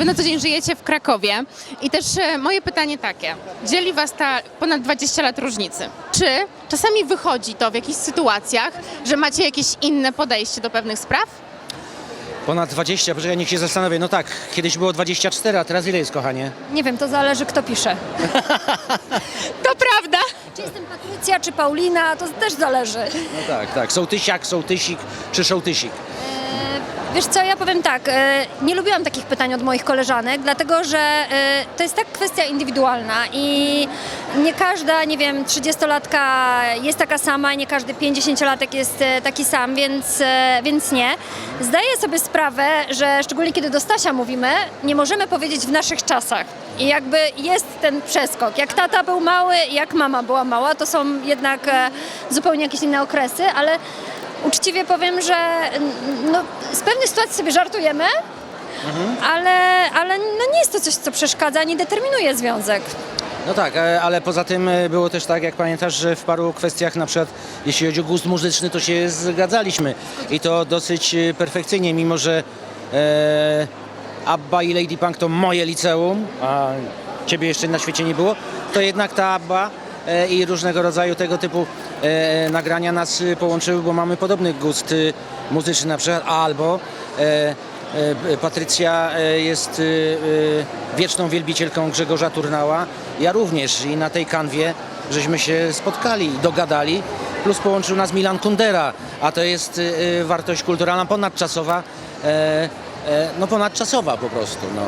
wy na co dzień żyjecie w Krakowie i też e, moje pytanie takie. Dzieli was ta ponad 20 lat różnicy. Czy czasami wychodzi to w jakichś sytuacjach, że macie jakieś inne podejście do pewnych spraw? Ponad 20, poczekaj, niech się zastanowię. No tak, kiedyś było 24, a teraz ile jest, kochanie? Nie wiem, to zależy kto pisze. To prawda! Czy jestem Patrycja, czy Paulina, to też zależy. No tak, tak. Sołtysiak, sołtysik czy szołtysik. Wiesz co, ja powiem tak, e, nie lubiłam takich pytań od moich koleżanek, dlatego że e, to jest tak kwestia indywidualna i nie każda, nie wiem, 30-latka jest taka sama, nie każdy 50-latek jest e, taki sam, więc, więc nie. Zdaję sobie sprawę, że szczególnie kiedy do Stasia mówimy, nie możemy powiedzieć w naszych czasach. I jakby jest ten przeskok. Jak tata był mały, jak mama była mała, to są jednak zupełnie jakieś inne okresy, ale uczciwie powiem, że no, z pewnych sytuacji sobie żartujemy, ale, ale no nie jest to coś, co przeszkadza, nie determinuje związek. No tak, e, ale poza tym e, było też tak, jak pamiętasz, że w paru kwestiach, na przykład jeśli chodzi o gust muzyczny, to się zgadzaliśmy. I to dosyć e, perfekcyjnie, mimo że e, Abba i Lady Punk to moje liceum, a ciebie jeszcze na świecie nie było, to jednak ta Abba i różnego rodzaju tego typu e, nagrania nas e, połączyły, bo mamy podobny gust e, muzyczny na przykład, albo e, e, Patrycja e, jest e, e, wieczną wielbicielką Grzegorza Turnała, ja również i na tej kanwie żeśmy się spotkali i dogadali, plus połączył nas Milan Kundera, a to jest e, e, wartość kulturalna ponadczasowa, e, e, no ponadczasowa po prostu. No.